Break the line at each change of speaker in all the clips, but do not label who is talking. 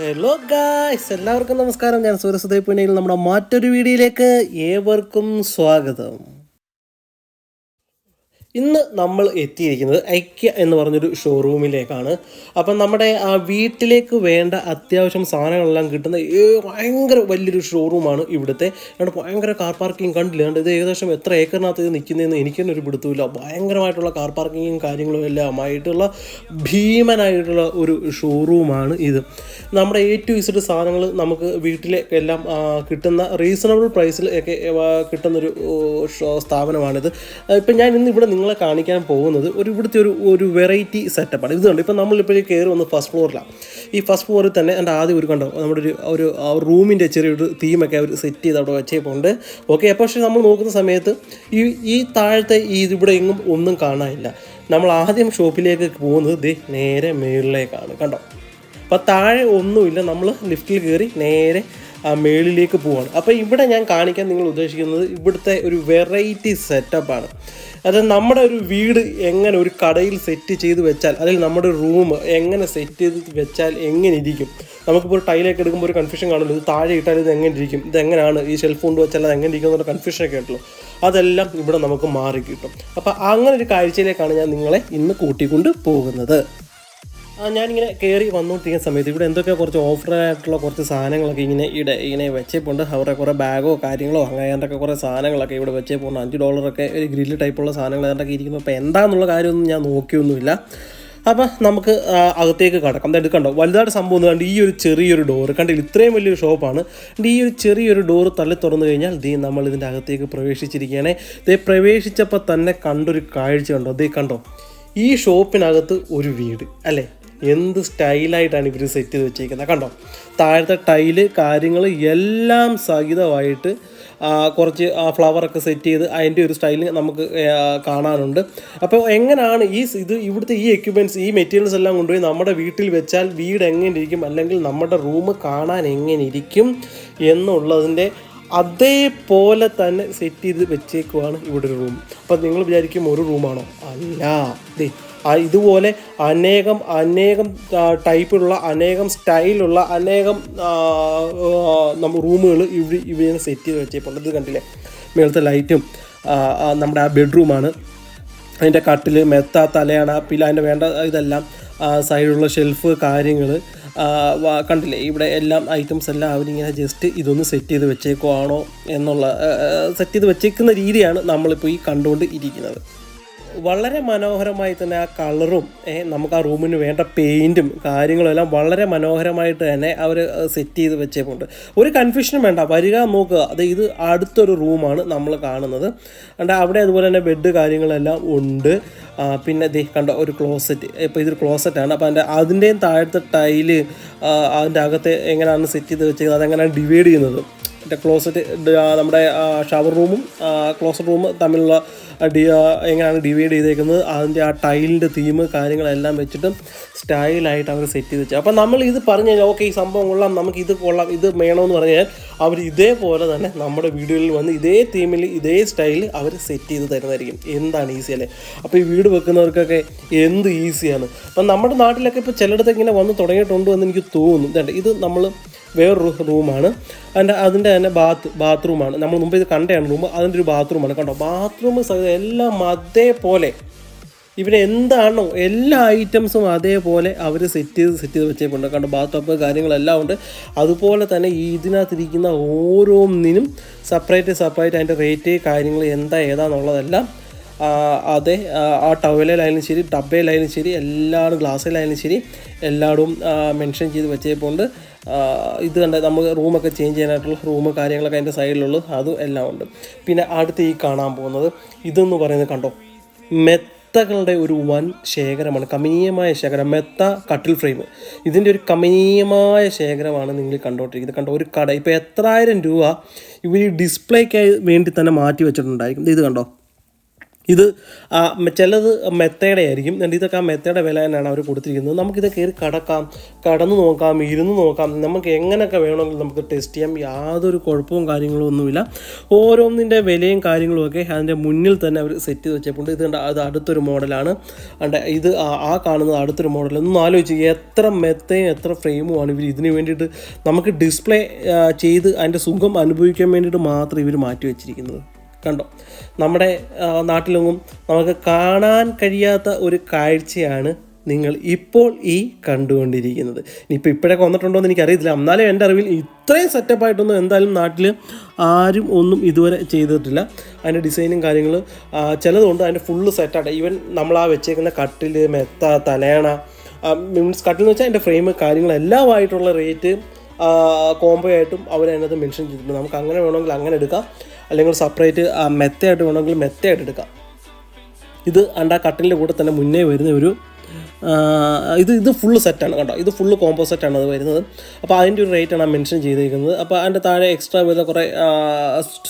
Hello guys എല്ലാവർക്കും നമസ്കാരം. ഞാൻ സൂര്യസുദയ് പിണിയിൽ നമ്മുടെ മറ്റൊരു വീഡിയോയിലേക്ക് ഏവർക്കും സ്വാഗതം. ഇന്ന് നമ്മൾ എത്തിയിരിക്കുന്നത് ഐക്യ എന്ന് പറഞ്ഞൊരു ഷോറൂമിലേക്കാണ് അപ്പം നമ്മുടെ ആ വീട്ടിലേക്ക് വേണ്ട അത്യാവശ്യം സാധനങ്ങളെല്ലാം കിട്ടുന്ന ഭയങ്കര വലിയൊരു ഷോറൂമാണ് ഇവിടുത്തെ. അതുകൊണ്ട് ഭയങ്കര കാർ പാർക്കിംഗ് കണ്ടില്ല? അതുകൊണ്ട് ഇത് ഏകദേശം എത്ര ഏക്കറിനകത്ത് ഇത് നിൽക്കുന്നതെന്ന് എനിക്ക് തന്നെ ഒരു പിടുത്തമില്ല ഭയങ്കരമായിട്ടുള്ള കാർ പാർക്കിങ്ങും കാര്യങ്ങളും എല്ലാമായിട്ടുള്ള ഭീമനായിട്ടുള്ള ഒരു ഷോറൂമാണ് ഇത്. നമ്മുടെ എ ടു ഇസഡ് സാധനങ്ങൾ നമുക്ക് വീട്ടിലേക്ക് എല്ലാം കിട്ടുന്ന റീസണബിൾ പ്രൈസിൽ ഒക്കെ കിട്ടുന്നൊരു സ്ഥാപനമാണിത്. ഇപ്പം ഞാൻ ഇന്ന് ഇവിടെ നിങ്ങളെ കാണിക്കാൻ പോകുന്നത് ഒരു ഇവിടുത്തെ ഒരു ഒരു വെറൈറ്റി സെറ്റപ്പാണ് ഇത് കണ്ടു? ഇപ്പോൾ നമ്മളിപ്പോൾ കയറി വന്ന് ഫസ്റ്റ് ഫ്ലോറിലാണ് ഈ ഫസ്റ്റ് ഫ്ലോറിൽ തന്നെ എന്റെ ആദ്യം ഒരു കണ്ടോ? നമ്മുടെ ഒരു ഒരു റൂമിന്റെ ചെറിയൊരു തീമൊക്കെ അവർ സെറ്റ് ചെയ്ത് അവിടെ വെച്ചേപ്പുണ്ട് ഓക്കെ പക്ഷേ നമ്മൾ നോക്കുന്ന സമയത്ത് ഈ ഈ താഴത്തെ ഈ ഇവിടെ എങ്ങും ഒന്നും കാണാനില്ല. നമ്മൾ ആദ്യം ഷോപ്പിലേക്ക് പോകുന്നത് ദേ നേരെ മേളിലേക്കാണ്. കണ്ടോ? അപ്പോൾ താഴെ ഒന്നുമില്ല. നമ്മൾ ലിഫ്റ്റിൽ കയറി നേരെ ആ മേളിലേക്ക് പോവാണ്. അപ്പോൾ ഇവിടെ ഞാൻ കാണിക്കാൻ നിങ്ങൾ ഉദ്ദേശിക്കുന്നത് ഇവിടുത്തെ ഒരു വെറൈറ്റി സെറ്റപ്പാണ് അത് നമ്മുടെ ഒരു വീട് എങ്ങനെ ഒരു കടയിൽ സെറ്റ് ചെയ്ത് വെച്ചാൽ അല്ലെങ്കിൽ നമ്മുടെ റൂം എങ്ങനെ സെറ്റ് ചെയ്ത് വെച്ചാൽ എങ്ങനെ ഇരിക്കും നമുക്കിപ്പോൾ ഒരു ടൈലൊക്കെ എടുക്കുമ്പോൾ ഒരു കൺഫ്യൂഷൻ കാണുമല്ലോ ഇത് താഴെ ഇട്ടാൽ ഇത് എങ്ങനെ ഇരിക്കും ഇത് എങ്ങനെയാണ് ഈ ഷെൽഫ് കൊണ്ട് വെച്ചാൽ അത് എങ്ങനെ ഇരിക്കും എന്നുള്ള കൺഫ്യൂഷനൊക്കെ ഉണ്ടല്ലോ അതെല്ലാം ഇവിടെ നമുക്ക് മാറി കിട്ടും. അപ്പോൾ അങ്ങനെ ഒരു കാഴ്ചയിലേക്കാണ് ഞാൻ നിങ്ങളെ ഇന്ന് കൂട്ടിക്കൊണ്ട് പോകുന്നത്. ഞാനിങ്ങനെ കയറി വന്നുകൊണ്ടിരിക്കുന്ന സമയത്ത് ഇവിടെ എന്തൊക്കെ കുറച്ച് ഓഫറായിട്ടുള്ള കുറച്ച് സാധനങ്ങളൊക്കെ ഇങ്ങനെ ഇവിടെ ഇങ്ങനെ വെച്ചേപ്പുണ്ട്. അവരുടെ കുറേ ബാഗോ കാര്യങ്ങളോ അങ്ങനെ അങ്ങനത്തെ കുറേ സാധനങ്ങളൊക്കെ ഇവിടെ വെച്ചേപ്പുണ്ട്. അഞ്ച് ഡോളറൊക്കെ ഒരു ഗ്രില്ല് ടൈപ്പുള്ള സാധനങ്ങൾ ഏതാണ്ടൊക്കെ ഇരിക്കുന്നു. അപ്പോൾ എന്താണെന്നുള്ള കാര്യമൊന്നും ഞാൻ നോക്കിയൊന്നുമില്ല. അപ്പോൾ നമുക്ക് അകത്തേക്ക് കടക്കാം. അത് കണ്ടോ? വലുതായിട്ട് സംഭവം എന്ന് കണ്ട് ഈ ഒരു ചെറിയൊരു ഡോറ് കണ്ടില്ല? ഇത്രയും വലിയൊരു ഷോപ്പാണ്. ഈ ഒരു ചെറിയൊരു ഡോറ് തള്ളി തുറന്നു കഴിഞ്ഞാൽ ദേ നമ്മൾ ഇതിന്റെ അകത്തേക്ക് പ്രവേശിച്ചിരിക്കുകയാണ്. ദേ പ്രവേശിച്ചപ്പോൾ തന്നെ കണ്ടൊരു കാഴ്ച കണ്ടോ? ദേ കണ്ടോ? ഈ ഷോപ്പിനകത്ത് ഒരു വീട് അല്ലേ? എന്ത് സ്റ്റൈലായിട്ടാണ് ഇവർ സെറ്റ് ചെയ്ത് വെച്ചിരിക്കുന്നത് കണ്ടോ? താഴത്തെ ടൈൽ കാര്യങ്ങൾ എല്ലാം സഹിതമായിട്ട് ആ, കുറച്ച് ഫ്ലവറൊക്കെ സെറ്റ് ചെയ്ത് അതിന്റെ ഒരു സ്റ്റൈൽ നമുക്ക് കാണാനുണ്ട്. അപ്പോൾ എങ്ങനെയാണ് ഈ ഇത് ഇവിടുത്തെ ഈ എക്യുപ്മെന്റ്സ് ഈ മെറ്റീരിയൽസ് എല്ലാം കൊണ്ടുപോയി നമ്മുടെ വീട്ടിൽ വെച്ചാൽ വീട് എങ്ങനെ ഇരിക്കും അല്ലെങ്കിൽ നമ്മുടെ റൂം കാണാൻ എങ്ങനെ ഇരിക്കും എന്നുള്ളതിന്റെ അതേപോലെ തന്നെ സെറ്റ് ചെയ്ത് വെച്ചേക്കുവാണ് ഇവിടെ ഒരു റൂം അപ്പം നിങ്ങൾ വിചാരിക്കും ഒരു റൂമാണോ അല്ല. ആ ഇതുപോലെ അനേകം അനേകം ടൈപ്പിലുള്ള അനേകം സ്റ്റൈലുള്ള അനേകം റൂമുകൾ ഇവിടെ സെറ്റ് ചെയ്ത് വെച്ചിട്ടുണ്ട് ഇത് കണ്ടില്ലേ? മേളത്തെ ലൈറ്റും നമ്മുടെ ആ ബെഡ്റൂമാണ്. അതിന്റെ കട്ടിൽ മെത്ത തലയണ പിന്നെ അതിന്റെ വേണ്ട ഇതെല്ലാം സൈഡിലുള്ള ഷെൽഫ് കാര്യങ്ങൾ കണ്ടില്ലേ? ഇവിടെ എല്ലാം ഐറ്റംസ് എല്ലാം അവരിങ്ങനെ ജസ്റ്റ് ഇതൊന്ന് സെറ്റ് ചെയ്ത് വെച്ചേക്കുവാണോ എന്നുള്ള സെറ്റ് ചെയ്ത് വെച്ചേക്കുന്ന രീതിയാണ് നമ്മളിപ്പോൾ ഈ കണ്ടുകൊണ്ട് ഇരിക്കുന്നത്. വളരെ മനോഹരമായി തന്നെ ആ കളറും നമുക്ക് ആ റൂമിന് വേണ്ട പെയിന്റും കാര്യങ്ങളും എല്ലാം വളരെ മനോഹരമായിട്ട് തന്നെ അവർ സെറ്റ് ചെയ്ത് വെച്ചേക്കുണ്ട് ഒരു കൺഫ്യൂഷനും വേണ്ട. വരിക നോക്കുക. അത് ഇത് അടുത്തൊരു റൂമാണ് നമ്മൾ കാണുന്നത്. അണ്ട് അവിടെ അതുപോലെ തന്നെ ബെഡ് കാര്യങ്ങളെല്ലാം ഉണ്ട്. പിന്നെ ദേ കണ്ട ഒരു ക്ലോസറ്റ് ഇപ്പോൾ ഇതൊരു ക്ലോസറ്റാണ് അപ്പോൾ അതിന്റെ അതിന്റെയും താഴത്തെ ടൈൽ അതിന്റെ അകത്ത് എങ്ങനെയാണ് സെറ്റ് ചെയ്ത് വെച്ചേക്കുന്നത്? അതെങ്ങനെയാണ് ഡിവൈഡ് ചെയ്യുന്നത്? ക്ലോസറ്റ് നമ്മുടെ ഷവർ റൂമും ക്ലോസറ്റ് റൂമും തമ്മിലുള്ള ഡി എങ്ങനെയാണ് ഡിവൈഡ് ചെയ്തേക്കുന്നത് അതിന്റെ ആ ടൈലിന്റെ തീം കാര്യങ്ങളെല്ലാം വെച്ചിട്ടും സ്റ്റൈലായിട്ട് അവർ സെറ്റ് ചെയ്ത് വെച്ചു. അപ്പോൾ നമ്മൾ ഇത് പറഞ്ഞു കഴിഞ്ഞാൽ ഓക്കെ ഈ സംഭവം കൊള്ളാം നമുക്ക് ഇത് കൊള്ളാം ഇത് വേണമെന്ന് പറഞ്ഞു കഴിഞ്ഞാൽ അവർ ഇതേപോലെ തന്നെ നമ്മുടെ വീടുകളിൽ വന്ന് ഇതേ തീമിൽ ഇതേ സ്റ്റൈലിൽ അവർ സെറ്റ് ചെയ്ത് തരുന്നതായിരിക്കും. എന്താണ് ഈസി അല്ലേ? അപ്പോൾ ഈ വീട് വെക്കുന്നവർക്കൊക്കെ എന്ത് ഈസിയാണ് അപ്പം നമ്മുടെ നാട്ടിലൊക്കെ ഇപ്പോൾ ചിലയിടത്ത് ഇങ്ങനെ വന്ന് തുടങ്ങിയിട്ടുണ്ട് എന്ന് എനിക്ക് തോന്നുന്നു. ഇതുണ്ട് ഇത് നമ്മൾ വേറൊരു റൂമാണ്. അതിന്റെ അതിന്റെ തന്നെ ബാത്ത് ബാത്റൂമാണ്. നമ്മൾ മുമ്പ് ഇത് കണ്ടതാണ് റൂം. അതിന്റെ ഒരു ബാത്റൂമാണ്. കണ്ടോ? ബാത്റൂം സഹിതം എല്ലാം അതേപോലെ. ഇവിടെ എന്താണോ എല്ലാ ഐറ്റംസും അതേപോലെ അവർ സെറ്റ് ചെയ്ത് സെറ്റ് ചെയ്ത് വെച്ചേക്കുണ്ട് കണ്ടോ? ബാത്ത് ടോപ്പ് കാര്യങ്ങളെല്ലാം ഉണ്ട്. അതുപോലെ തന്നെ ഈ ഇതിനകത്തിരിക്കുന്ന ഓരോന്നിനും സെപ്പറേറ്റ് സെപ്പറേറ്റ് അതിന്റെ റേറ്റ് കാര്യങ്ങൾ എന്താ ഏതാന്നുള്ളതെല്ലാം അതെ ആ ടവലിലായാലും ശരി ഡബയിലായാലും ശരി എല്ലാവരും ഗ്ലാസ്സിലായാലും ശരി എല്ലായിടും മെൻഷൻ ചെയ്ത് വെച്ചേപ്പോണ്ട്. ഇത് കണ്ട നമുക്ക് റൂമൊക്കെ ചേഞ്ച് ചെയ്യാനായിട്ടുള്ള റൂം കാര്യങ്ങളൊക്കെ അതിന്റെ സൈഡിലുള്ളത് അതും എല്ലാം ഉണ്ട്. പിന്നെ അടുത്ത് ഈ കാണാൻ പോകുന്നത് ഇതെന്ന് പറയുന്നത് കണ്ടോ? മെത്തകളുടെ ഒരു വൻ ശേഖരമാണ്. കമനീയമായ ശേഖരം. മെത്ത കട്ടിൽ ഫ്രെയിം. ഇതിന്റെ ഒരു കമനീയമായ ശേഖരമാണ് നിങ്ങൾ കണ്ടുകൊണ്ടിരിക്കുന്നത് കണ്ടോ ഒരു കട. ഇപ്പോൾ എത്രായിരം രൂപ ഇവർ ഡിസ്പ്ലേക്കായി വേണ്ടി തന്നെ മാറ്റി വെച്ചിട്ടുണ്ടായിരിക്കും. ഇത് കണ്ടോ? ഇത് ചിലത് മെത്തയുടെ ആയിരിക്കും. എന്നിട്ട് ഇതൊക്കെ ആ മെത്തയുടെ വില തന്നെയാണ് അവർ കൊടുത്തിരിക്കുന്നത്. നമുക്കിത് കയറി കടക്കാം. കടന്നു നോക്കാം ഇരുന്ന് നോക്കാം. നമുക്ക് എങ്ങനെയൊക്കെ വേണമെങ്കിലും നമുക്ക് ടെസ്റ്റ് ചെയ്യാം. യാതൊരു കുഴപ്പവും കാര്യങ്ങളും ഒന്നുമില്ല. ഓരോന്നിന്റെ വിലയും കാര്യങ്ങളും ഒക്കെ അതിന്റെ മുന്നിൽ തന്നെ അവർ സെറ്റ് ചെയ്ത് വെച്ചപ്പോൾ ഇത് അത് അടുത്തൊരു മോഡലാണ്. ഇത് ആ കാണുന്നത് അടുത്തൊരു മോഡൽ. ഒന്ന് ആലോചിച്ച് എത്ര മെത്തയും എത്ര ഫ്രെയിമുമാണ് ഇവർ ഇതിന് വേണ്ടിയിട്ട് നമുക്ക് ഡിസ്പ്ലേ ചെയ്ത് അതിന്റെ സുഖം അനുഭവിക്കാൻ വേണ്ടിയിട്ട് മാത്രം ഇവർ മാറ്റി വെച്ചിരിക്കുന്നത്. കണ്ടോ? നമ്മുടെ നാട്ടിലൊന്നും നമുക്ക് കാണാൻ കഴിയാത്ത ഒരു കാഴ്ചയാണ് നിങ്ങൾ ഇപ്പോൾ ഈ കണ്ടുകൊണ്ടിരിക്കുന്നത്. ഇനിയിപ്പോൾ ഇപ്പോഴൊക്കെ വന്നിട്ടുണ്ടോ എന്ന് എനിക്കറിയത്തില്ല. എന്നാലും എന്റെ അറിവിൽ ഇത്രയും സെറ്റപ്പായിട്ടൊന്നും എന്തായാലും നാട്ടിൽ ആരും ഒന്നും ഇതുവരെ ചെയ്തിട്ടില്ല. അതിന്റെ ഡിസൈനും കാര്യങ്ങൾ ചിലതുകൊണ്ട് അതിന്റെ ഫുള്ള് സെറ്റാണ് ഈവൻ നമ്മൾ ആ വെച്ചേക്കുന്ന കട്ടിൽ മെത്ത തലേണ മീൻസ് കട്ടിൽ എന്ന് വെച്ചാൽ അതിന്റെ ഫ്രെയിം കാര്യങ്ങളെല്ലാമായിട്ടുള്ള റേറ്റ് കോംബോ ആയിട്ടും അവർ അതിനകത്ത് മെൻഷൻ ചെയ്തിട്ടുണ്ട്. നമുക്ക് അങ്ങനെ വേണമെങ്കിൽ അങ്ങനെ എടുക്കാം. അല്ലെങ്കിൽ സെപ്പറേറ്റ് മെത്തയായിട്ട് വേണമെങ്കിൽ മെത്തയായിട്ട് എടുക്കാം. ഇത് അണ്ട കട്ടിലിന്റെ കൂടെ തന്നെ മുന്നേ വരുന്ന ഒരു ഇത് ഇത് ഫുള്ള് സെറ്റാണ് കേട്ടോ ഇത് ഫുള്ള് കോമ്പോ സെറ്റാണ് അത് വരുന്നത്. അപ്പോൾ അതിന്റെ ഒരു റേറ്റാണ് മെൻഷൻ ചെയ്തിരിക്കുന്നത്. അപ്പോൾ അതിന്റെ താഴെ എക്സ്ട്രാ വരുന്ന കുറേ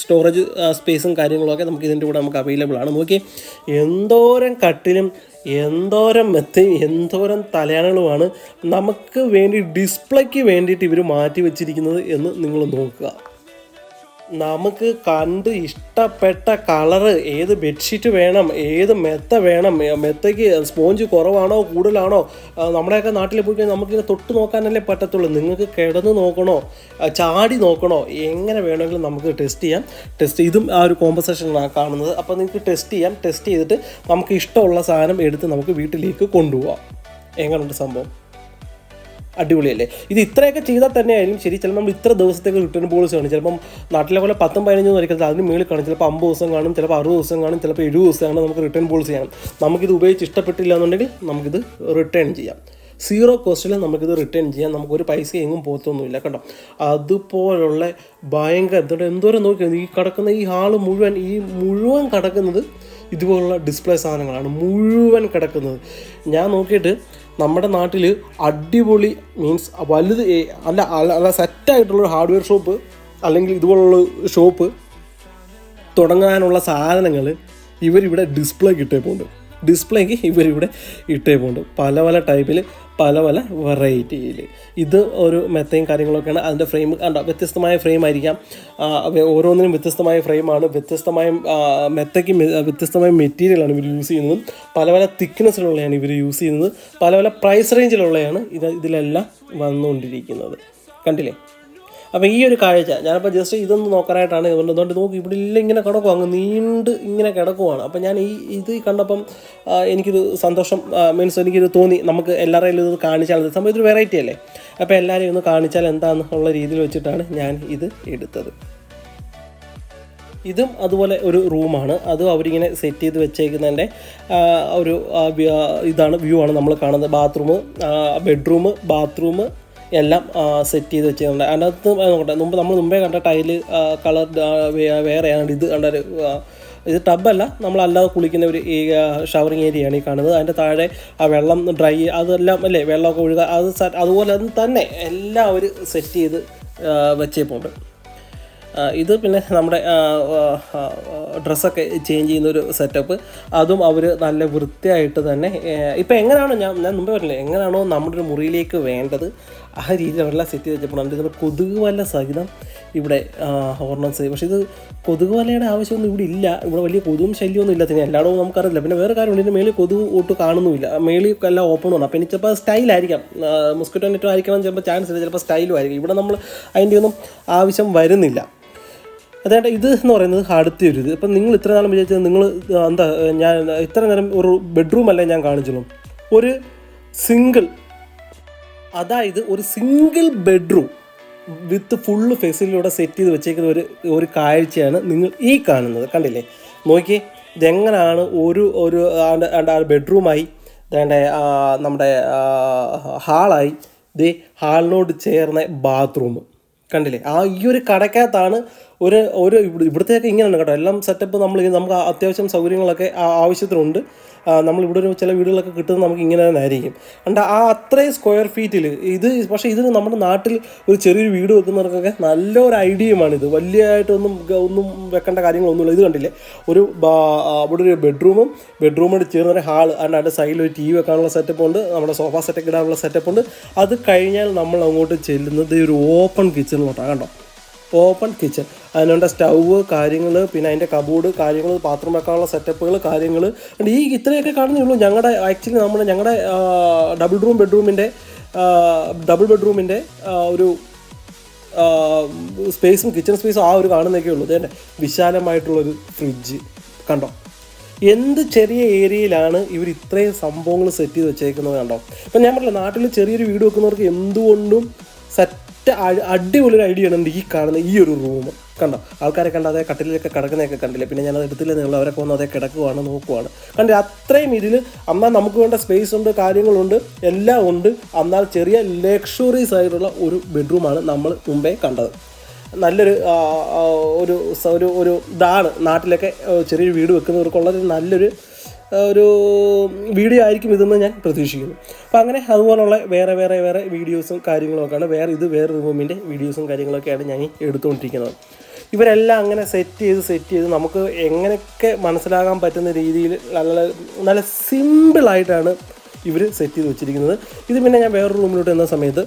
സ്റ്റോറേജ് സ്പേസും കാര്യങ്ങളൊക്കെ നമുക്ക് ഇതിന്റെ കൂടെ നമുക്ക് അവൈലബിൾ ആണ്. നോക്കി എന്തോരം കട്ടിലും എന്തോരം മെത്തയും എന്തോരം തലയാണകളുമാണ് നമുക്ക് വേണ്ടി ഡിസ്പ്ലേക്ക് വേണ്ടിയിട്ട് ഇവർ മാറ്റി വെച്ചിരിക്കുന്നത് എന്ന് നിങ്ങൾ നോക്കുക. നമുക്ക് കണ്ട് ഇഷ്ടപ്പെട്ട കളറ് ഏത് ബെഡ്ഷീറ്റ് വേണം ഏത് മെത്ത വേണം മെത്തയ്ക്ക് സ്പോഞ്ച് കുറവാണോ കൂടുതലാണോ നമ്മുടെയൊക്കെ നാട്ടിൽ പോയി കഴിഞ്ഞാൽ നമുക്കിങ്ങനെ തൊട്ട് നോക്കാനല്ലേ പറ്റത്തുള്ളൂ. നിങ്ങൾക്ക് കിടന്ന് നോക്കണോ ചാടി നോക്കണോ എങ്ങനെ വേണമെങ്കിലും നമുക്ക് ടെസ്റ്റ് ചെയ്യാം. ടെസ്റ്റ് ഇതും ആ ഒരു കോമ്പസേഷനാണ് കാണുന്നത്. അപ്പോൾ നിങ്ങൾക്ക് ടെസ്റ്റ് ചെയ്യാം. ടെസ്റ്റ് ചെയ്തിട്ട് നമുക്ക് ഇഷ്ടമുള്ള സാധനം എടുത്ത് നമുക്ക് വീട്ടിലേക്ക് കൊണ്ടുപോകാം എങ്ങനെയുണ്ട് സംഭവം? അടിപൊളിയല്ലേ? ഇത് ഇത്രയൊക്കെ ചെയ്താൽ തന്നെ ആയാലും ശരി ചിലപ്പോൾ നമ്മൾ ഇത്ര ദിവസത്തേക്ക് റിട്ടേൺ പോളിസി കാണും. ചിലപ്പം നാട്ടിലെ പോലെ പത്തും പതിനഞ്ചും വരയ്ക്കത്തില്ല അതിന് മേളിൽ കാണും. ചിലപ്പോൾ അമ്പത് ദിവസം കാണും ചിലപ്പോൾ അറുപത് ദിവസം കാണും ചിലപ്പോൾ എഴുപത് ദിവസം കാണും നമുക്ക് റിട്ടേൺ പോളിസി കാണും. നമുക്കിത് ഉപയോഗിച്ച് ഇഷ്ടപ്പെട്ടില്ല എന്നുണ്ടെങ്കിൽ നമുക്കിത് റിട്ടേൺ ചെയ്യാം. സീറോ കോസ്റ്റിൽ നമുക്കിത് റിട്ടേൺ ചെയ്യാം. നമുക്കൊരു പൈസ എങ്ങും പോകത്തൊന്നുമില്ല കേട്ടോ അതുപോലുള്ള ഭയങ്കര എന്തോരം നോക്കിയത് ഈ കിടക്കുന്ന ഈ ഹാൾ മുഴുവൻ ഈ മുഴുവൻ കിടക്കുന്നത് ഇതുപോലുള്ള ഡിസ്പ്ലേ സാധനങ്ങളാണ്. മുഴുവൻ കിടക്കുന്നത്. ഞാൻ നോക്കിയിട്ട് നമ്മുടെ നാട്ടിൽ അടിപൊളി മീൻസ് വലുത് അല്ല അല്ല സെറ്റായിട്ടുള്ളൊരു ഹാർഡ്വെയർ ഷോപ്പ് അല്ലെങ്കിൽ ഇതുപോലുള്ള ഷോപ്പ് തുടങ്ങാനുള്ള സാധനങ്ങൾ ഇവരിവിടെ ഡിസ്പ്ലേക്ക് ഇട്ടേ പോകുന്നുണ്ട് ഡിസ്പ്ലേക്ക് ഇവരിവിടെ ഇട്ടേ പോകുന്നുണ്ട് പല പല ടൈപ്പിൽ പല പല വെറൈറ്റിയിൽ. ഇത് ഒരു മെത്തയും കാര്യങ്ങളൊക്കെയാണ്. അതിന്റെ ഫ്രെയിം കണ്ടോ? വ്യത്യസ്തമായ ഫ്രെയിം ആയിരിക്കാം. ഓരോന്നിനും വ്യത്യസ്തമായ ഫ്രെയിമാണ് വ്യത്യസ്തമായ മെത്തയ്ക്ക് വ്യത്യസ്തമായ മെറ്റീരിയലാണ് ഇവർ യൂസ് ചെയ്യുന്നത്. പല പല തിക്നെസ്സിലുള്ളതാണ് ഇവർ യൂസ് ചെയ്യുന്നത്. പല പല പ്രൈസ് റേഞ്ചിലുള്ളതാണ് ഇത് ഇതിലെല്ലാം വന്നുകൊണ്ടിരിക്കുന്നത്. കണ്ടില്ലേ? അപ്പോൾ ഈ ഒരു കാഴ്ച ഞാനപ്പോൾ ജസ്റ്റ് ഇതൊന്ന് നോക്കാനായിട്ടാണ് ഇതുകൊണ്ട്. അതുകൊണ്ട് നോക്കി ഇവിടെ ഇല്ല ഇങ്ങനെ കിടക്കും അങ്ങ് നീണ്ട് ഇങ്ങനെ കിടക്കുവാണ്. അപ്പോൾ ഞാൻ ഈ ഇത് കണ്ടപ്പം എനിക്കൊരു സന്തോഷം മീൻസ് എനിക്കൊരു തോന്നി. നമുക്ക് എല്ലാവരെയും ഇത് കാണിച്ചാൽ സംഭവം ഇതൊരു വെറൈറ്റി അല്ലേ? അപ്പോൾ എല്ലാവരെയും ഒന്ന് കാണിച്ചാൽ എന്താണെന്നുള്ള രീതിയിൽ വെച്ചിട്ടാണ് ഞാൻ ഇത് എടുത്തത്. ഇതും അതുപോലെ ഒരു റൂമാണ്. അതും അവരിങ്ങനെ സെറ്റ് ചെയ്ത് വെച്ചേക്കുന്നതിന്റെ ഒരു ഇതാണ് വ്യൂ ആണ് നമ്മൾ കാണുന്നത്. ബാത്റൂം ബെഡ്റൂം ബാത്റൂം എല്ലാം സെറ്റ് ചെയ്ത് വെച്ചിട്ടുണ്ട്. അതിനകത്ത് നോക്കട്ടെ മുമ്പ് നമ്മൾ മുമ്പേ കണ്ട ടൈൽ കളർ വേറെയാണ്. ഇത് കണ്ട ഒരു ഇത് ടബല്ല നമ്മളല്ലാതെ കുളിക്കുന്ന ഒരു ഈ ഷവറിങ് ഏരിയയാണ് ഈ കാണുന്നത്. അതിന്റെ താഴെ ആ വെള്ളം ഡ്രൈ അതെല്ലാം അല്ലേ വെള്ളമൊക്കെ ഒഴുകുക അത് അതുപോലെ തന്നെ എല്ലാം അവർ സെറ്റ് ചെയ്ത് വെച്ചേപ്പോണ്ട്. ഇത് പിന്നെ നമ്മുടെ ഡ്രസ്സൊക്കെ ചേഞ്ച് ചെയ്യുന്ന ഒരു സെറ്റപ്പ് അതും അവർ നല്ല വൃത്തിയായിട്ട് തന്നെ ഇപ്പം എങ്ങനെയാണോ ഞാൻ ഞാൻ മുമ്പേ പറഞ്ഞില്ലേ എങ്ങനെയാണോ നമ്മുടെ ഒരു മുറിയിലേക്ക് വേണ്ടത് ആ രീതിയിൽ അവരെല്ലാം സെറ്റ് ചെയ്ത് വെച്ചപ്പോൾ ഇതിന്റെ കൊതുക് വല സഹിതം ഇവിടെ ഓർണമെന്റ്സ് പക്ഷേ ഇത് കൊതുക് വലയുടെ ആവശ്യമൊന്നും ഇവിടെ ഇല്ല. ഇവിടെ വലിയ കൊതുകും ശല്യമൊന്നും ഇല്ല. പിന്നെ എല്ലായിടവും നമുക്കറിയില്ല. പിന്നെ വേറെ കാര്യമുണ്ട് ഇതിന്റെ മേളിൽ കൊതുക് ഒട്ട് കാണുന്നുമില്ല. മേളിൽ എല്ലാം ഓപ്പൺ ആണ്. അപ്പോൾ എനിക്ക് ചിലപ്പോൾ സ്റ്റൈലായിരിക്കാം മൊസ്കിറ്റോ നെറ്റോ ആയിരിക്കണം ചിലപ്പോൾ ചാൻസ് ഇല്ല. ചിലപ്പോൾ സ്റ്റൈലും ആയിരിക്കും. ഇവിടെ നമ്മൾ അതിന്റെ ഒന്നും ആവശ്യം വരുന്നില്ല. അതായത് ഇത് എന്ന് പറയുന്നത് അടുത്ത ഒരു ഇത്. ഇപ്പം നിങ്ങൾ ഇത്ര നാളും വിചാരിച്ചത് നിങ്ങൾ എന്താ ഞാൻ ഇത്ര നേരം ഒരു ബെഡ്റൂം അല്ലേ ഞാൻ കാണിച്ചുള്ളൂ. ഒരു സിംഗിൾ അതായത് ഒരു സിംഗിൾ ബെഡ്റൂം വിത്ത് ഫുള്ള് ഫെസിലിലൂടെ സെറ്റ് ചെയ്ത് വെച്ചേക്കുന്ന ഒരു ഒരു കാഴ്ചയാണ് നിങ്ങൾ ഈ കാണുന്നത്. കണ്ടില്ലേ? നോക്കി ഇതെങ്ങനെയാണ് ഒരു ഒരു ബെഡ്റൂമായി വേണ്ട നമ്മുടെ ഹാളായി ഇത് ഹാളിനോട് ചേർന്ന ബാത്റൂം കണ്ടില്ലേ? ആ ഈ ഒരു കടക്കകത്താണ് ഒരു ഒരു ഇവിടെ ഇവിടുത്തെയൊക്കെ ഇങ്ങനെയാണ് കേട്ടോ. എല്ലാം സെറ്റപ്പ് നമ്മൾ നമുക്ക് അത്യാവശ്യം സൗകര്യങ്ങളൊക്കെ ആവശ്യത്തിനുണ്ട്. നമ്മൾ ഇവിടെ ഒരു ചില വീടുകളൊക്കെ കിട്ടുന്നത് നമുക്ക് ഇങ്ങനെ തന്നെ ആയിരിക്കും. കണ്ട ആ അത്രയും സ്ക്വയർ ഫീറ്റിൽ ഇത് പക്ഷേ ഇതിന് നമ്മുടെ നാട്ടിൽ ഒരു ചെറിയൊരു വീട് വെക്കുന്നവർക്കൊക്കെ നല്ലൊരു ഐഡിയയുമാണ് ഇത്. വലിയതായിട്ടൊന്നും ഒന്നും വെക്കേണ്ട കാര്യങ്ങളൊന്നുമില്ല. ഇത് കണ്ടില്ലേ? ഒരു അവിടെ ഒരു ബെഡ്റൂമും ബെഡ്റൂമോട് ചേർന്ന ഒരു ഹാൾ അതിന്റെ സൈഡിൽ ഒരു ടി വി വെക്കാനുള്ള സെറ്റപ്പ് ഉണ്ട്. നമ്മുടെ സോഫ സെറ്റൊക്കെ ഇടാനുള്ള സെറ്റപ്പ് ഉണ്ട്. അത് കഴിഞ്ഞാൽ നമ്മൾ അങ്ങോട്ട് ചെല്ലുന്നത് ഒരു ഓപ്പൺ കിച്ചൺ കിച്ചണിലോട്ടാണ് കണ്ടോ? Open kitchen. അതിനുണ്ട് സ്റ്റൗവ് കാര്യങ്ങൾ പിന്നെ അതിന്റെ കബോർഡ് കാര്യങ്ങൾ പാത്രം വെക്കാനുള്ള സെറ്റപ്പുകൾ കാര്യങ്ങൾ ഈ ഇത്രയൊക്കെ കാണുന്നേ ഉള്ളൂ ഞങ്ങളുടെ ആക്ച്വലി നമ്മുടെ ഞങ്ങളുടെ ഡബിൾ റൂം ബെഡ്റൂമിന്റെ ഡബിൾ ബെഡ്റൂമിന്റെ ഒരു സ്പേസും കിച്ചൺ സ്പേസും ആ ഒരു കാണുന്നൊക്കെ ഉള്ളൂ. അതേ വിശാലമായിട്ടുള്ളൊരു ഫ്രിഡ്ജ് കണ്ടോ? എന്ത് ചെറിയ ഏരിയയിലാണ് ഇവർ ഇത്രയും സംഭവങ്ങൾ സെറ്റ് ചെയ്ത് വെച്ചേക്കുന്നത് കണ്ടോ? ഇപ്പം ഞാൻ പറഞ്ഞില്ല നാട്ടിൽ ചെറിയൊരു വീട് വെക്കുന്നവർക്ക് എന്തുകൊണ്ടും സെറ്റ് അടിപൊളി ഒരു ഐഡിയ ആണ് ഈ കാണുന്ന ഈ ഒരു റൂം കണ്ടോ? ആൾക്കാരെ കണ്ട അതേ കട്ടിലൊക്കെ കിടക്കുന്നതൊക്കെ കണ്ടില്ലേ? പിന്നെ ഞാൻ അത് എടുത്തില്ല? നിങ്ങൾ അവരൊക്കെ വന്ന് അതേ കിടക്കുവാണ് നോക്കുവാണ്. കണ്ടില്ല അത്രയും ഇതിൽ എന്നാൽ നമുക്ക് വേണ്ട സ്പേസ് ഉണ്ട് കാര്യങ്ങളുണ്ട് എല്ലാം ഉണ്ട്. എന്നാൽ ചെറിയ ലക്ഷറീസ് ആയിട്ടുള്ള ഒരു ബെഡ്റൂമാണ് നമ്മൾ മുമ്പേ കണ്ടത്. നല്ലൊരു ഒരു ഒരു ഇതാണ് നാട്ടിലൊക്കെ ചെറിയൊരു വീട് വെക്കുന്നവർക്കുള്ള നല്ലൊരു ഒരു വീഡിയോ ആയിരിക്കും ഇതെന്ന് ഞാൻ പ്രതീക്ഷിക്കുന്നു. അപ്പോൾ അങ്ങനെ അതുപോലുള്ള വേറെ വേറെ വേറെ വീഡിയോസും കാര്യങ്ങളൊക്കെയാണ് വേറെ ഇത് വേറെ റൂമിന്റെ വീഡിയോസും കാര്യങ്ങളൊക്കെയാണ് ഞാൻ എടുത്തുകൊണ്ടിരിക്കുന്നത്. ഇവരെല്ലാം അങ്ങനെ സെറ്റ് ചെയ്ത് സെറ്റ് ചെയ്ത് നമുക്ക് എങ്ങനെയൊക്കെ മനസ്സിലാകാൻ പറ്റുന്ന രീതിയിൽ നല്ല നല്ല സിമ്പിളായിട്ടാണ് ഇവർ സെറ്റ് ചെയ്ത് വെച്ചിരിക്കുന്നത്. ഇത് പിന്നെ ഞാൻ വേറെ റൂമിലോട്ട് എന്ന സമയത്ത്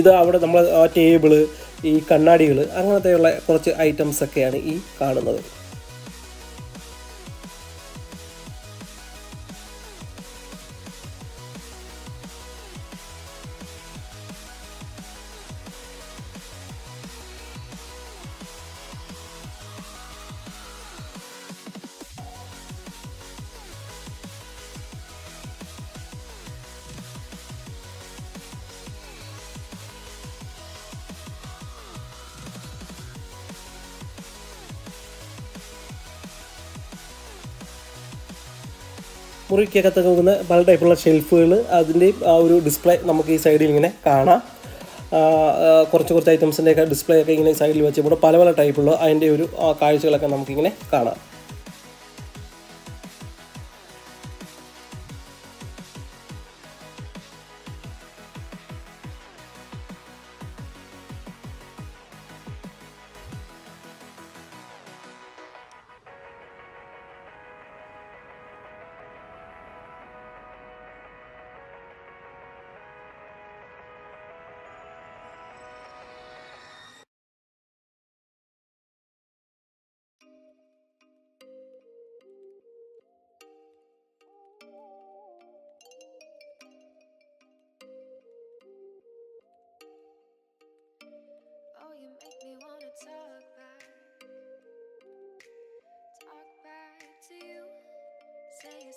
ഇത് അവിടെ നമ്മൾ ആ ടേബിൾ ഈ കണ്ണാടികൾ അങ്ങനത്തെയുള്ള കുറച്ച് ഐറ്റംസ് ഒക്കെയാണ് ഈ കാണുന്നത്. മുറിക്കകത്തൊക്കെ നോക്കുന്ന പല ടൈപ്പുള്ള ഷെൽഫുകൾ അതിന്റെ ആ ഒരു ഡിസ്പ്ലേ നമുക്ക് ഈ സൈഡിൽ ഇങ്ങനെ കാണാം. കുറച്ച് കുറച്ച് ഐറ്റംസിന്റെയൊക്കെ ഡിസ്പ്ലേ ഒക്കെ ഇങ്ങനെ സൈഡിൽ വെച്ചപ്പോൾ പല പല ടൈപ്പുള്ള അതിന്റെ ഒരു കാഴ്ചകളൊക്കെ നമുക്കിങ്ങനെ കാണാം.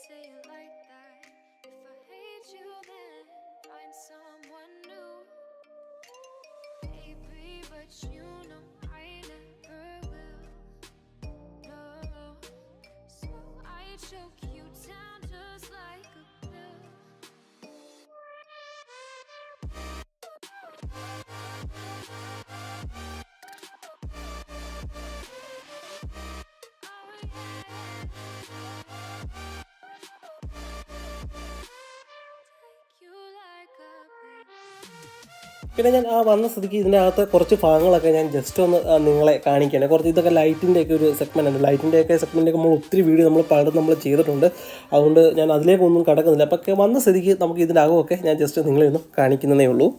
Say it, like that. If I hate you, then find someone new. Baby, but you know I never will. No. So I choke you down just like a pill. Oh, Take
പിന്നെ ഞാൻ ആ വന്ന സ്ഥിതിക്ക് ഇതിന്റെ അകത്ത് കുറച്ച് ഭാഗങ്ങളൊക്കെ ഞാൻ ജസ്റ്റ് ഒന്ന് നിങ്ങളെ കാണിക്കുകയാണ് കുറച്ച് ഇതൊക്കെ ലൈറ്റിന്റെ ഒക്കെ ഒരു സെഗ്മെന്റ് ഉണ്ട്. ലൈറ്റിന്റെ ഒക്കെ സെഗ്മെന്റൊക്കെ നമ്മൾ ഒത്തിരി വീഡിയോ നമ്മൾ പലതും നമ്മൾ ചെയ്തിട്ടുണ്ട്. അതുകൊണ്ട് ഞാൻ അതിലേക്കൊന്നും കടക്കുന്നില്ല. അപ്പോൾ വന്ന സ്ഥിതിക്ക് നമുക്ക് ഇതിന്റെ അകമൊക്കെ ഞാൻ ജസ്റ്റ് നിങ്ങളെ ഒന്ന് കാണിക്കുന്നതേ ഉള്ളൂ.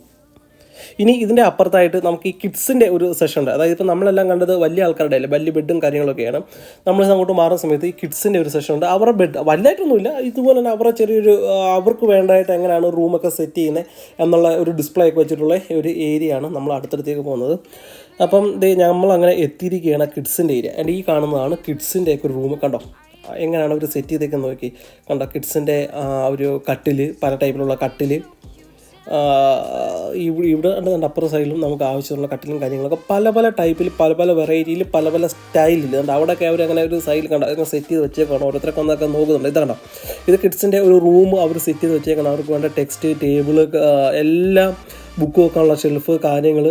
ഇനി ഇതിന്റെ അപ്പുറത്തായിട്ട് നമുക്ക് ഈ കിഡ്സിന്റെ ഒരു സെഷൻ ഉണ്ട്. അതായത് ഇപ്പോൾ നമ്മളെല്ലാം കണ്ടത് വലിയ ആൾക്കാരുടെ അല്ലേ? വലിയ ബെഡും കാര്യങ്ങളൊക്കെയാണ്. നമ്മൾ അങ്ങോട്ട് മാറുന്ന സമയത്ത് ഈ കിഡ്സിന്റെ ഒരു സെഷൻ ഉണ്ട്. അവരുടെ ബെഡ് വലുതായിട്ടൊന്നുമില്ല. ഇതുപോലെ തന്നെ അവരുടെ ചെറിയൊരു അവർക്ക് വേണ്ടതായിട്ട് എങ്ങനെയാണ് റൂമൊക്കെ സെറ്റ് ചെയ്യുന്നത് എന്നുള്ള ഒരു ഡിസ്പ്ലേ ഒക്കെ വെച്ചിട്ടുള്ള ഒരു ഏരിയയാണ് നമ്മൾ അടുത്തടുത്തേക്ക് പോകുന്നത്. അപ്പം നമ്മൾ അങ്ങനെ എത്തിയിരിക്കുകയാണ് കിഡ്സിന്റെ ഏരിയ ആൻഡ് ഈ കാണുന്നതാണ് കിഡ്സിന്റെ ഒക്കെ റൂം കണ്ടോ? എങ്ങനെയാണ് അവർ സെറ്റ് ചെയ്തേക്കെന്ന് നോക്കി. കണ്ടോ? കിഡ്സിന്റെ ഒരു കട്ടിൽ പല ടൈപ്പിലുള്ള കട്ടിൽ ഇവിടെ ഇവിടെ ഉണ്ട് അപ്പുറ സൈഡിലും നമുക്ക് ആവശ്യമുള്ള കട്ടിലും കാര്യങ്ങളൊക്കെ പല പല ടൈപ്പിൽ പല പല വെറൈറ്റിയിൽ പല പല സ്റ്റൈലിൽ അതുകൊണ്ട് അവിടെയൊക്കെ അവർ അങ്ങനെ ഒരു സൈഡിൽ കണ്ടോ അങ്ങനെ സെറ്റ് ചെയ്ത് വെച്ചേക്കാണ്. ഓരോരുത്തരൊക്കെ ഒന്നൊക്കെ നോക്കുന്നുണ്ട്. ഇത് കണ്ടോ ഇത് കിഡ്സിന്റെ ഒരു റൂം അവർ സെറ്റ് ചെയ്ത് വെച്ചേക്കാണ്. അവർക്ക് വേണ്ട ടെക്സ്റ്റ് ടേബിൾ എല്ലാം ബുക്ക് വെക്കാനുള്ള ഷെൽഫ് കാര്യങ്ങൾ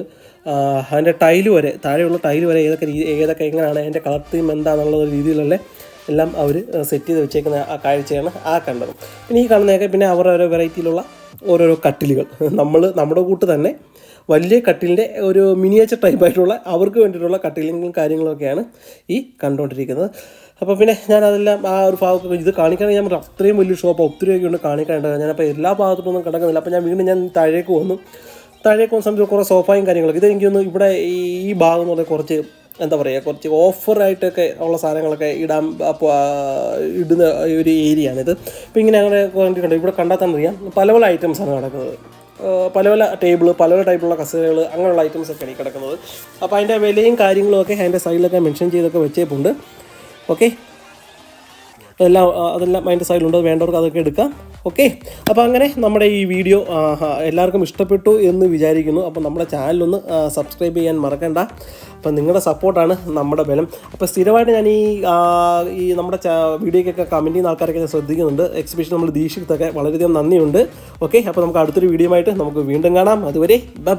അതിന്റെ ടൈൽ വരെ താഴെയുള്ള ടൈൽ വരെ ഏതൊക്കെ രീതി ഏതൊക്കെ എങ്ങനെയാണ് അതിന്റെ കളർ തീം എന്താണെന്നുള്ള രീതിയിലുള്ള എല്ലാം അവർ സെറ്റ് ചെയ്ത് വെച്ചേക്കുന്ന ആ കാഴ്ചയാണ് ആ കണ്ടത്. പിന്നെ ഈ കാണുന്നതൊക്കെ പിന്നെ അവരുടെ ഓരോ വെറൈറ്റിയിലുള്ള ഓരോരോ കട്ടിലുകൾ. നമ്മൾ നമ്മുടെ കൂട്ട് തന്നെ വലിയ കട്ടിലിന്റെ ഒരു മിനിയേച്ചർ ടൈപ്പായിട്ടുള്ള അവർക്ക് വേണ്ടിയിട്ടുള്ള കട്ടിലുകളും കാര്യങ്ങളൊക്കെയാണ് ഈ കണ്ടുകൊണ്ടിരിക്കുന്നത്. അപ്പോൾ പിന്നെ ഞാൻ അതെല്ലാം ആ ഒരു ഭാഗത്ത് ഇത് കാണിക്കാണെങ്കിൽ ഞാൻ അത്രയും വലിയ ഷോപ്പ് ഒത്തിരി ഒക്കെ ഉണ്ട് കാണിക്കാനുണ്ട്. ഞാനപ്പോൾ എല്ലാ ഭാഗത്തോട്ടൊന്നും കിടക്കുന്നില്ല. അപ്പോൾ ഞാൻ വീണ്ടും ഞാൻ താഴേക്ക് വന്നു. താഴേക്ക് വന്ന സമയത്ത് കുറേ സോഫയും കാര്യങ്ങളൊക്കെ. ഇത് എനിക്ക് ഇവിടെ ഈ ഭാഗം എന്ന് പറഞ്ഞാൽ കുറച്ച് എന്താ പറയുക കുറച്ച് ഓഫറായിട്ടൊക്കെ ഉള്ള സാധനങ്ങളൊക്കെ ഇടാൻ ഇടുന്ന ഒരു ഏരിയ ആണിത് ഇപ്പം ഇങ്ങനെ അങ്ങനെ കണ്ടിട്ടുണ്ട്. ഇവിടെ കണ്ടാൽ തന്നെ അറിയാം പല പല ഐറ്റംസാണ് കിടക്കുന്നത് പല പല ടേബിൾ പല പല ടൈപ്പുള്ള കസേരകൾ അങ്ങനെയുള്ള ഐറ്റംസ് ഒക്കെയാണ് ഈ കിടക്കുന്നത്. അപ്പോൾ അതിന്റെ വിലയും കാര്യങ്ങളും ഒക്കെ അതിന്റെ സൈഡിലൊക്കെ മെൻഷൻ ചെയ്തൊക്കെ വെച്ചേപ്പുണ്ട്. ഓക്കെ എല്ലാം അതെല്ലാം മൈൻഡ് സൈഡിലുണ്ട് വേണ്ടവർക്ക് അതൊക്കെ എടുക്കാം. ഓക്കെ അപ്പോൾ അങ്ങനെ നമ്മുടെ ഈ വീഡിയോ എല്ലാവർക്കും ഇഷ്ടപ്പെട്ടു എന്ന് വിചാരിക്കുന്നു. അപ്പോൾ നമ്മുടെ ചാനലൊന്ന് സബ്സ്ക്രൈബ് ചെയ്യാൻ മറക്കണ്ട. അപ്പം നിങ്ങളുടെ സപ്പോർട്ടാണ് നമ്മുടെ ബലം. അപ്പോൾ സ്ഥിരമായിട്ട് ഞാൻ ഈ ഈ നമ്മുടെ വീഡിയോയ്ക്കൊക്കെ കമന്റ് ചെയ്യുന്ന ആൾക്കാരൊക്കെ ഞാൻ ശ്രദ്ധിക്കുന്നുണ്ട്. എക്സിബിഷൻ നമ്മൾ ദീക്ഷിത്തൊക്കെ വളരെയധികം നന്ദിയുണ്ട്. ഓക്കെ അപ്പോൾ നമുക്ക് അടുത്തൊരു വീഡിയോ ആയിട്ട് നമുക്ക് വീണ്ടും കാണാം. അതുവരെ ബൈ